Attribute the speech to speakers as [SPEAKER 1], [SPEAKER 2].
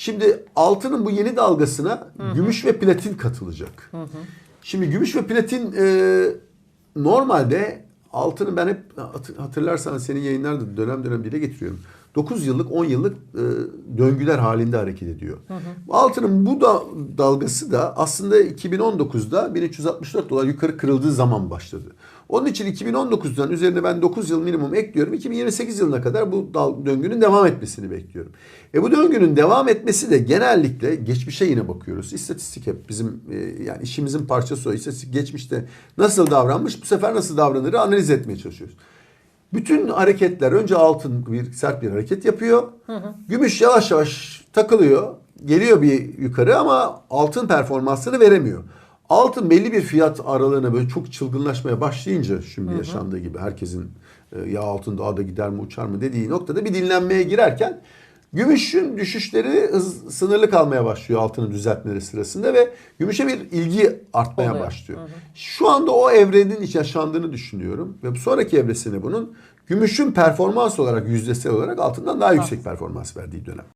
[SPEAKER 1] Şimdi altının bu yeni dalgasına gümüş ve platin katılacak. Şimdi gümüş ve platin e, normalde altını ben hep hat- hatırlarsan senin yayınlarda dönem dönem dile getiriyorum. 9 yıllık 10 yıllık e, döngüler halinde hareket ediyor. Altının bu da dalgası da aslında 2019'da 1364 dolar yukarı kırıldığı zaman başladı. Onun için 2019'dan üzerine ben 9 yıl minimum ekliyorum. 2028 yılına kadar bu dal- döngünün devam etmesini bekliyorum. E bu döngünün devam etmesi de genellikle geçmişe yine bakıyoruz. İstatistik hep bizim e, yani işimizin parçası o. İstatistik geçmişte nasıl davranmış bu sefer nasıl davranır analiz etmeye çalışıyoruz. Bütün hareketler önce altın bir sert bir hareket yapıyor. Gümüş yavaş yavaş takılıyor. Geliyor bir yukarı ama altın performansını veremiyor. Altın belli bir fiyat aralığına böyle çok çılgınlaşmaya başlayınca şimdi yaşandığı gibi herkesin e, ya altın daha da gider mi uçar mı dediği noktada bir dinlenmeye girerken gümüşün düşüşleri hız, sınırlı kalmaya başlıyor altının düzeltmeleri sırasında ve gümüşe bir ilgi artmaya
[SPEAKER 2] Oluyor.
[SPEAKER 1] başlıyor. Şu anda o evrenin iç yaşandığını düşünüyorum ve sonraki evresinde bunun gümüşün performans olarak yüzdesel olarak altından daha yüksek performans verdiği dönem.